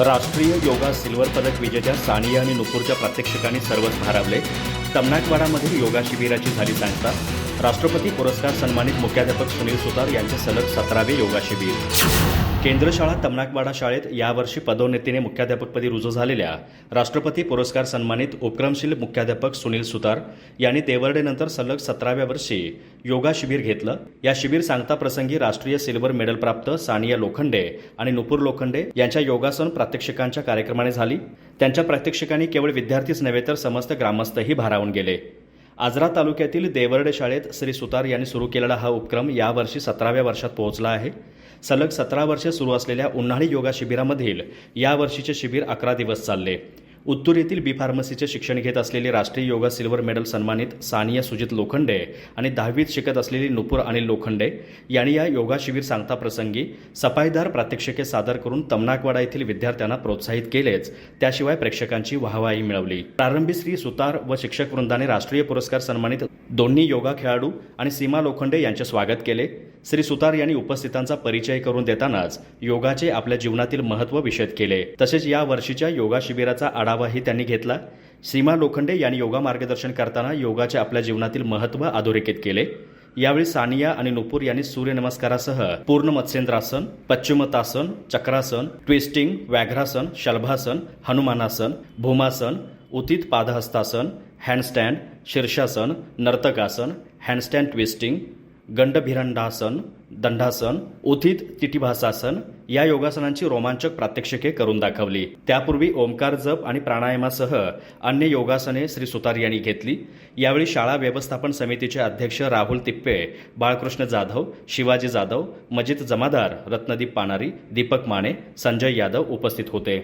राष्ट्रीय योगा सिल्वर पदक विजेत्या सानिया आणि नुपूरच्या प्रात्यक्षिकांनी सर्वच भारावले. तमनाकवाडामधील योगा शिबिराची झाली सांगता राष्ट्रपती पुरस्कार सन्मानित मुख्याध्यापक सुनील सुतार यांचे सलग सतरावे योगा शिबिर. केंद्रशाळा तमनाकवाडा शाळेत यावर्षी पदोन्नतीने मुख्याध्यापकपदी रुजू झालेल्या राष्ट्रपती पुरस्कार सन्मानित उपक्रमशील मुख्याध्यापक सुनील सुतार यांनी तेवर्डेनंतर सलग सतराव्या वर्षी योगा शिबिर घेतलं. या शिबिर सांगता प्रसंगी राष्ट्रीय सिल्वर मेडल प्राप्त सानिया लोखंडे आणि नुपूर लोखंडे यांच्या योगासन प्रात्यक्षिकांच्या कार्यक्रमाने झाली. त्यांच्या प्रात्यक्षिकांनी केवळ विद्यार्थीच नव्हे तर समस्त ग्रामस्थही भारावून गेले. आजरा तालुक्यातील देवर्डे शाळेत श्री सुतार यांनी सुरू केलेला हा उपक्रम यावर्षी सतराव्या वर्षात पोहोचला आहे. सलग सतरा वर्षे सुरू असलेल्या उन्हाळी योगा शिबिरामधील यावर्षीचे शिबिर अकरा दिवस चालले. उत्तूर येथील बी फार्मसीचे शिक्षण घेत असलेली राष्ट्रीय योगा सिल्वर मेडल सन्मानित सानिया सुजित लोखंडे आणि दहावीत शिकत असलेली नुपूर अनिल लोखंडे यांनी या योगा शिबिर सांगता प्रसंगी सफाईदार प्रात्यक्षिके सादर करून तमनाकवाडा येथील विद्यार्थ्यांना प्रोत्साहित केलेच त्याशिवाय प्रेक्षकांची वाहवाही मिळवली. प्रारंभी श्री सुतार व शिक्षक वृंदाने राष्ट्रीय पुरस्कार सन्मानित दोन्ही योगा खेळाडू आणि सीमा लोखंडे यांचे स्वागत केले. श्री सुतार यांनी उपस्थितांचा परिचय करून देतानाच योगाचे आपल्या जीवनातील महत्त्व विषद केले. तसेच या वर्षीच्या योगा शिबिराचा आढावाही त्यांनी घेतला. सीमा लोखंडे यांनी योगा मार्गदर्शन करताना योगाचे आपल्या जीवनातील महत्त्व अधोरेखित केले. यावेळी सानिया आणि नुपूर यांनी सूर्यनमस्कारासह पूर्ण मत्स्येंद्रासन पश्चिमतासन चक्रासन ट्विस्टिंग व्याघ्रासन शलभासन हनुमानासन भूमासन उतित पादहस्तासन हँडस्टँड शीर्षासन नर्तकासन हँडस्टँड ट्विस्टिंग गंडभिरंडासन दंडासन उथित तिटिभासासन या योगासनांची रोमांचक प्रात्यक्षिके करून दाखवली. त्यापूर्वी ओंकार जप आणि प्राणायामासह अन्य योगासने श्री सुतार यांनी घेतली. यावेळी शाळा व्यवस्थापन समितीचे अध्यक्ष राहुल तिप्पे बाळकृष्ण जाधव शिवाजी जाधव मजिद जमादार रत्नदीप पानारी दीपक माने संजय यादव उपस्थित होते.